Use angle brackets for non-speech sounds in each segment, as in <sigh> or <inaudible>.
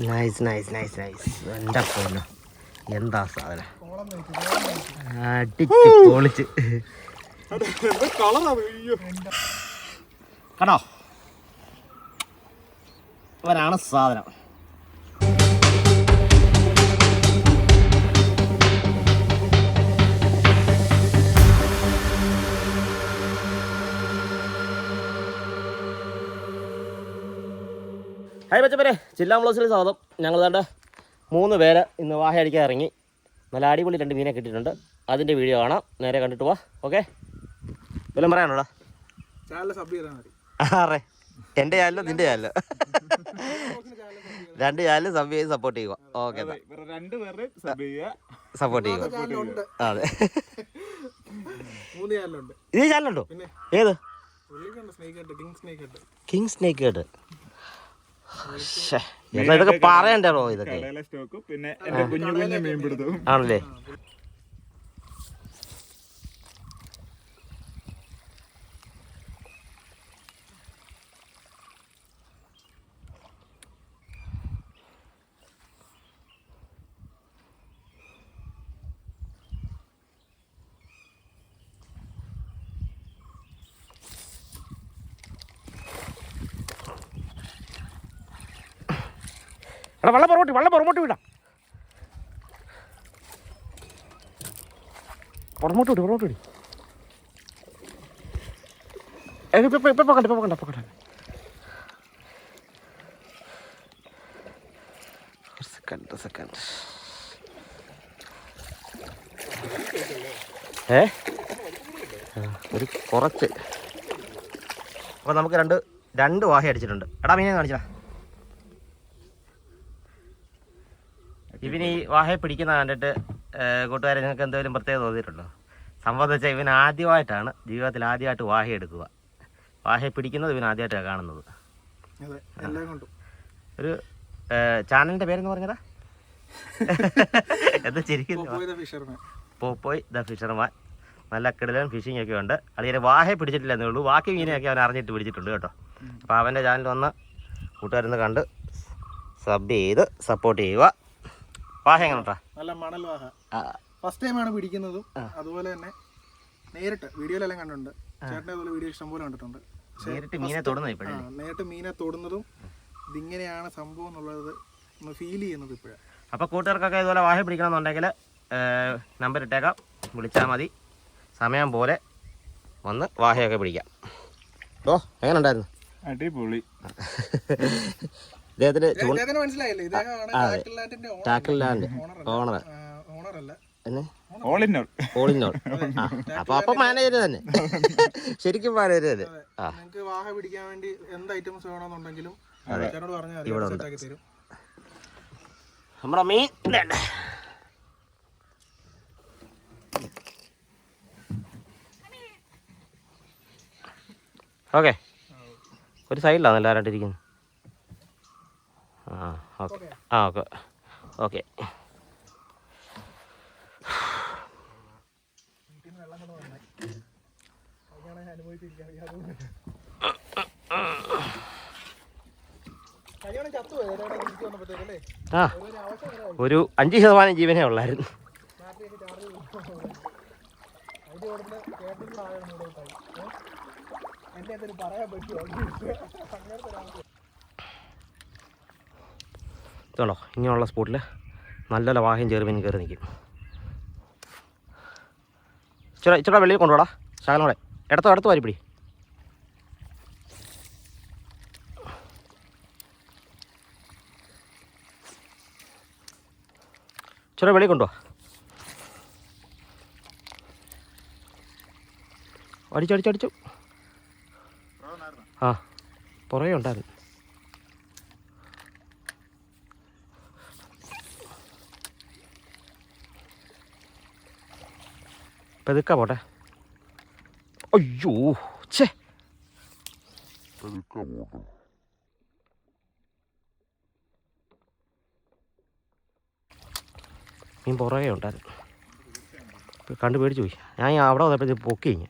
Nice nice nice nice എന്റെ പോന്നു എന്താ സാധനം? അടിച്ച് പൊളിച്ച്. കടോ അവനാണ് സാധനം. ഹായ് പച്ചപ്പരെ ചില്ലാ ബ്ലോസിൽ സ്വാഗതം. ഞങ്ങൾ ദാണ്ട് മൂന്ന് പേര് ഇന്ന് വാഹ അടിക്കാൻ ഇറങ്ങി. നല്ല അടിപൊളി രണ്ട് മീനെ കിട്ടിയിട്ടുണ്ട്. അതിന്റെ വീഡിയോ കാണാം. നേരെ കണ്ടിട്ട് പോവാ ഓക്കെ? വല്ലതും പറയാനുണ്ടോ? മതി. ആറേ എന്റെ ചാനലോ നിന്റെ ചാനലോ? രണ്ട് ചാനലും സബ് ചെയ്ത് സപ്പോർട്ട് ചെയ്യുക. ഓക്കെ സപ്പോർട്ട് ചെയ്യുക. അതെ. ഇത് ചാനലുണ്ടോ? പിന്നെ ഏത്? കിങ് സ്നേക്ക് കിങ് സ്നേക്ക് കേട്ട് ഇതൊക്കെ പറയണ്ടോ ഇതൊക്കെ. കടയിലെ എടാ വെള്ളം പുറമോട്ട് വെള്ളം പുറമോട്ട് വിടാം. പുറമോട്ട് വിടും പുറമോട്ട് വിടി. ഇപ്പൊ ഇപ്പൊ ഇപ്പൊ കണ്ട ഇപ്പൊ സെക്കൻഡ് സെക്കൻഡ് ഏ? ഒരു കുറച്ച്. അപ്പോൾ നമുക്ക് രണ്ട് രണ്ട് വാഹ അടിച്ചിട്ടുണ്ട്. എടാ മീനെ കാണിച്ചാ ഇവന് ഈ വാഹയെ പിടിക്കുന്ന കണ്ടിട്ട് കൂട്ടുകാരെ നിങ്ങൾക്ക് എന്തെങ്കിലും പ്രത്യേകത തോന്നിയിട്ടുണ്ടോ? സംഭവം വെച്ചാൽ ഇവൻ ആദ്യമായിട്ടാണ് ജീവിതത്തിൽ ആദ്യമായിട്ട് വാഹ എടുക്കുക. വാഹയെ പിടിക്കുന്നത് ഇവൻ ആദ്യമായിട്ടാണ് കാണുന്നത്. ഒരു ചാനലിന്റെ പേരെന്ന് പറഞ്ഞതാ? <laughs> എന്താ ശരിക്കും പോപ്പോയ് ദ ഫിഷർമാൻ. നല്ല കിടലും ഫിഷിംഗ് ഒക്കെ ഉണ്ട്. അതിന് വാഹയെ പിടിച്ചിട്ടില്ലെന്നേ ഉള്ളൂ. ബാക്കി മീനെയൊക്കെ അവൻ അറിഞ്ഞിട്ട് പിടിച്ചിട്ടുണ്ട് കേട്ടോ. അപ്പോൾ അവന്റെ ചാനൽ വന്ന് കൂട്ടുകാരൊന്ന് കണ്ട് സബ് ചെയ്ത് സപ്പോർട്ട് ചെയ്യുക. വാഹ എങ്ങനെ നല്ല മണൽ വാഹ ഫസ്റ്റ് ടൈമാണ് പിടിക്കുന്നതും. അതുപോലെ തന്നെ നേരിട്ട് വീഡിയോയിലെല്ലാം കണ്ടിട്ടുണ്ട്. ചേട്ടന്റെ അതുപോലെ വീഡിയോ ഇഷ്ടം പോലെ കണ്ടിട്ടുണ്ട്. നേരിട്ട് മീനെ തൊടുന്നത് ഇപ്പോഴേ നേരിട്ട് മീനെ തൊടുന്നതും ഇതിങ്ങനെയാണ് സംഭവം എന്നുള്ളത് ഒന്ന് ഫീൽ ചെയ്യുന്നത് ഇപ്പോഴാണ് അപ്പോൾ കൂട്ടുകാർക്കൊക്കെ ഇതുപോലെ വാഹ പിടിക്കണമെന്നുണ്ടെങ്കിൽ നമ്പർ ഇട്ടേക്കാം. വിളിച്ചാൽ മതി. സമയം പോലെ വന്ന് വാഹയൊക്കെ പിടിക്കാം. ഓ എങ്ങനെ ഉണ്ടായിരുന്നു? അടിപൊളി. <laughs> ടാക്കിൾ ലാൻഡ് ഓണർ അപ്പം മാനേജർ തന്നെ. <laughs> ശരിക്കും മാനേജർ തന്നെ. ആ. വാഹ പിടിക്കാൻ വേണ്ടി എന്ത് ഐറ്റംസ് വേണമെന്നുണ്ടെങ്കിലും ഇവിടെ ഉണ്ട്. നമ്മുടെ മീൻ. ഓക്കെ. ഒരു സൈഡിലാണ് എല്ലാവരും ഇരിക്കുന്നത് ആ ഓക്കെ. ആ ഓക്കെ. ഓക്കെ. ആ ഒരു അഞ്ച് ശതമാനം ജീവനേ ഉള്ളായിരുന്നു. എന്നെ പറയാൻ പറ്റുമോ? അങ്ങനത്തെ ഇതുണ്ടോ? ഇങ്ങനെയുള്ള സ്പോട്ടിൽ നല്ല വാഹനം ചെറുമീൻ കയറി നിൽക്കും ഇച്ചിരി ഇച്ചിരി വെളിയിൽ കൊണ്ടുപോടാ ശകലം കൂടെ. ഇടത്തോ ഇടത്ത് വാരിപ്പിടി. ഇച്ചിരി വെളിയിൽ കൊണ്ടുപോവാ അടിച്ചടിച്ചടിച്ചു ആ പുറകെ ഉണ്ടായിരുന്നു. പെതുക്ക പോട്ടെ അയ്യോ ഛേ. മീൻ പുറകെ ഉണ്ടായിരുന്നു. കണ്ടു പേടിച്ചു പോയി. ഞാൻ അവിടെ വന്നപ്പോഴത്തേക്ക് പൊക്കി കഴിഞ്ഞ്.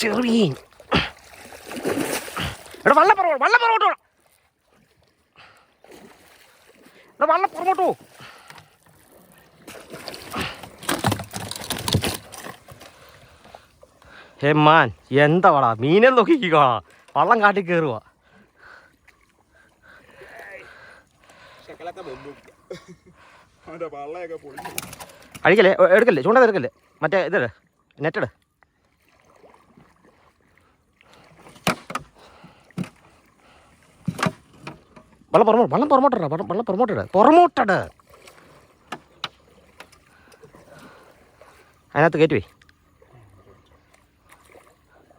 ചെറിയ എടാ വള്ളം പുറകോട്ട് വള്ളം പുറകോട്ട് വേണം എടാ വള്ളം പുറകോട്ട് ഹേ മാൻ എന്താ വളാ മീനെ നോക്കിക്കോളാ വള്ളം കാട്ടി കയറുക അഴിക്കല്ലേ? എടുക്കല്ലേ? ചൂണ്ടത് എടുക്കല്ലേ? മറ്റേ ഇതല്ലേ നെറ്റഡ് വെള്ളം പുറമോ വെള്ളം പുറമോട്ടിട വെള്ളം പുറമോട്ടിട. പുറമോട്ടട്. അതിനകത്ത് കയറ്റുവേ.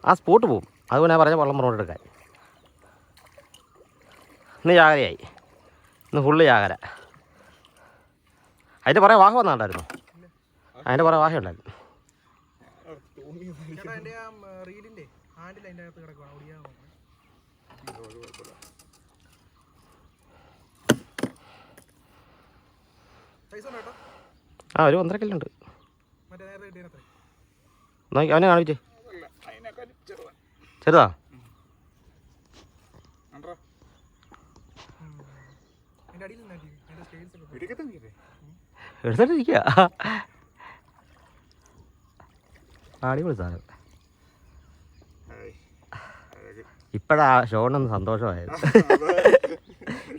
ആ സ്പോട്ട് പോവും. അതുകൊണ്ട് ഞാൻ പറഞ്ഞ വെള്ളം പുറമോട്ടെടുക്കാൻ ഇന്ന് ജാഗ്രതയായി. ഇന്ന് ഫുള്ള് ജാഗര അതിന്റെ പുറകെ വാഹ വന്നിട്ടുണ്ടായിരുന്നു അതിന്റെ പുറകെ വാഹ ഉണ്ടായിരുന്നു. ഹാൻഡിൽ അതിന്റെ അകത്ത് കിടക്കുവാണ് ഒടിയാൻ ആ ഒരു ഒന്നര കിലോ ഉണ്ട്. നേരത്തെ കിട്ടിയത്ര നോക്കി അവനെ കാണിച്ചേ ചെറുതാ. എടുത്തിട്ടിരിക്കുക അടിപൊളി സാധനം. ഇപ്പോഴാ ഷോണൊന്ന് സന്തോഷമായത്.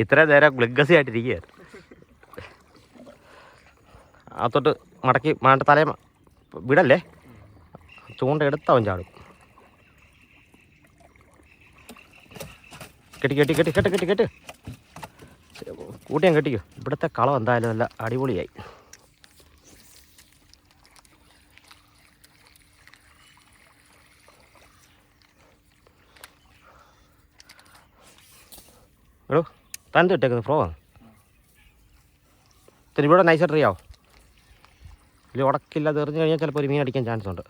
ഇത്രയും നേരം ഗ്ലിഗസി ആയിട്ടിരിക്കുകയായിരുന്നു. ആ മടക്കി മാണ്ട തലേ വിടല്ലേ? ചൂണ്ട എടുത്തവൻ ചാടും. കെട്ടി കെട്ടി കെട്ടി കെട്ടി കെട്ടി കെട്ടി. കൂട്ടിയാൻ കെട്ടിക്കോ. ഇവിടുത്തെ കളം എന്തായാലും നല്ല അടിപൊളിയായി. എടോ തന്റെ ഇട്ടേക്കുന്നത് ഫ്രോ ആണ് ഇവിടെ നൈസായിട്ട് അറിയാവോ ഇതിൽ ഉടക്കില്ല എറിഞ്ഞു കഴിഞ്ഞാൽ ചിലപ്പോൾ ഒരു മീൻ അടിക്കാൻ ചാൻസ് ഉണ്ട്.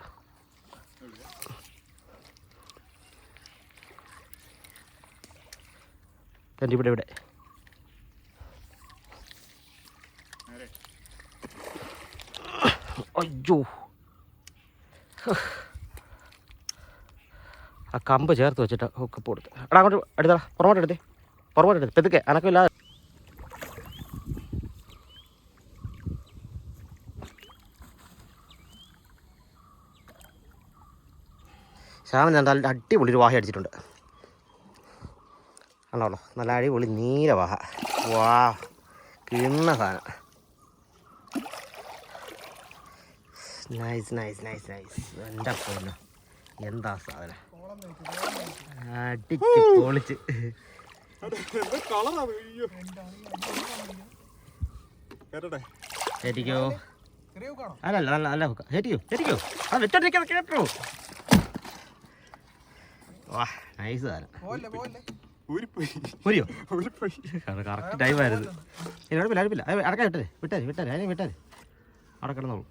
തന്റെ ഇവിടെ ഇവിടെ. അയ്യോ. ആ കമ്പ് ചേർത്ത് വെച്ചിട്ട് ഒക്കെ കൊടുത്ത് എടാ അങ്ങോട്ട് എടുത്തടാ പുറമോട്ട് എടുത്തേ. പുറമോട്ട് എടുത്ത്. പെതുക്കെ അനക്കമില്ലാതെ. ശ്യാമൻ നല്ല അടിപൊളി ഒരു വാഹ അടിച്ചിട്ടുണ്ട്. കണ്ടോളൂ നല്ല അടിപൊളി നീല വാഹ. വാ കിണ്ണ സാധനം. നൈസ് നൈസ് നൈസ് നൈസ് എന്റെ പൊന്നോ എന്താ സാധനം? അടിച്ച് പൊളിച്ച്. കാണോ അല്ല അല്ല നല്ല കേട്ടിക്കോ കേട്ടിക്കോ ആ വെച്ചോണ്ടിരിക്കാതെ കേട്ടോ. നൈസ് കറക്റ്റ് ടൈമായിരുന്നു എന്നോട് അടുപ്പില്ല അത് അടക്കം വിട്ടേ വിട്ടാര് വിട്ടാര് അതിനെ വിട്ടാര് അവിടെ കിടന്നോളൂ.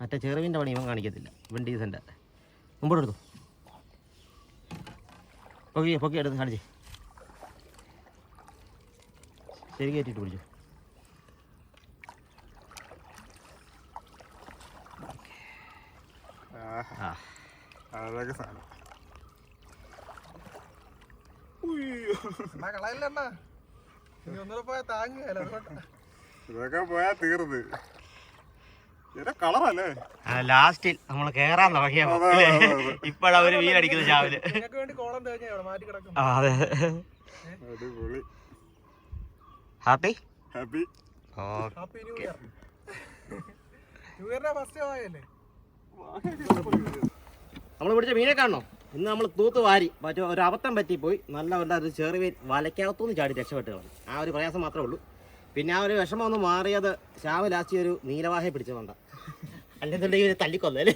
മറ്റേ ചെറുവിന്റെ പണി ഇവൻ കാണിക്കത്തില്ല. ഇവൻ ഡീസന്റെ മുമ്പോട്ട് എടുത്തു. പൊക്കി പൊക്കി എടുത്ത് കാണിച്ചേ. ശരി കയറ്റിട്ട് പിടിച്ചു. അതൊക്കെ സാധനം. ഇതൊക്കെ പോയാ തീർന്ന്. കളറല്ലേ? ലാസ്റ്റിൽ നമ്മൾ കേറാൻ തുടങ്ങിയ. വീലടിക്കുന്നത് ചാവിൽ. അതെ. ഹാപ്പി? ഹാപ്പി. നമ്മൾ പിടിച്ച മീനെ കാണണോ? ഇന്ന് നമ്മൾ തൂത്ത് വാരി മറ്റേ ഒരു അബദ്ധം പറ്റിപ്പോയി. നല്ല ഒരു ഒരു ചെറിയ വലയ്ക്കകത്തുനിന്ന് ചാടി രക്ഷപ്പെട്ട് കളഞ്ഞു ആ ഒരു പ്രയാസം മാത്രമേ ഉള്ളൂ. പിന്നെ ആ ഒരു വിഷമം ഒന്ന് മാറിയത് ശ്യാമ ലാസ്റ്റ് ഒരു നീലവാഹ പിടിച്ചതുകൊണ്ട് അല്ലെന്നുണ്ടെങ്കിൽ ഇവർ തല്ലിക്കൊന്നല്ലേ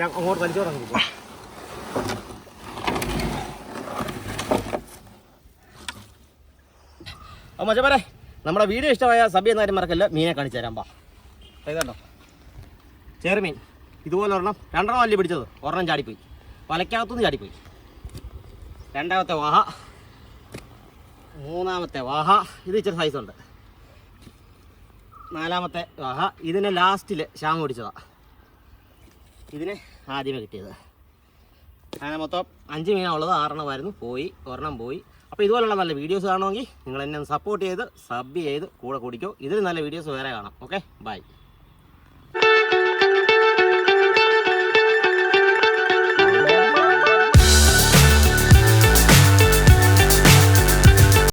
ഞാൻ അങ്ങോട്ട് വലിച്ചു തുടങ്ങി മച്ചമാരെ നമ്മുടെ വീഡിയോ ഇഷ്ടമായ സബി എന്നാലും മറക്കല്ല മീനെ കാണിച്ചു തരാം പാ. ഇതുണ്ടോ? ചെറുമീൻ. ഇതുപോലെ ഒരെണ്ണം രണ്ടെണ്ണം അല്ലേ പിടിച്ചത്. ഒരെണ്ണം ചാടിപ്പോയി. വലക്കകത്തുനിന്ന് ചാടിപ്പോയി. രണ്ടാമത്തെ വാഹ. മൂന്നാമത്തെ വാഹ. ഇത് ഇച്ചിരി ഉണ്ട്. നാലാമത്തെ വാഹ. ഇതിനെ ലാസ്റ്റിൽ ശ്യാമ പിടിച്ചതാ. ഇതിന് ആദ്യമേ കിട്ടിയത്. അങ്ങനെ മൊത്തം അഞ്ച് മീനുള്ളത് ആറെണ്ണമായിരുന്നു പോയി. ഒരെണ്ണം പോയി. അപ്പോൾ ഇതുപോലുള്ള നല്ല വീഡിയോസ് കാണുമെങ്കിൽ നിങ്ങൾ എന്നെ സപ്പോർട്ട് ചെയ്ത് സബ് ചെയ്ത് കൂടെ കുടിക്കോ. ഇതിൽ നല്ല വീഡിയോസ് വേറെ കാണാം. Okay bye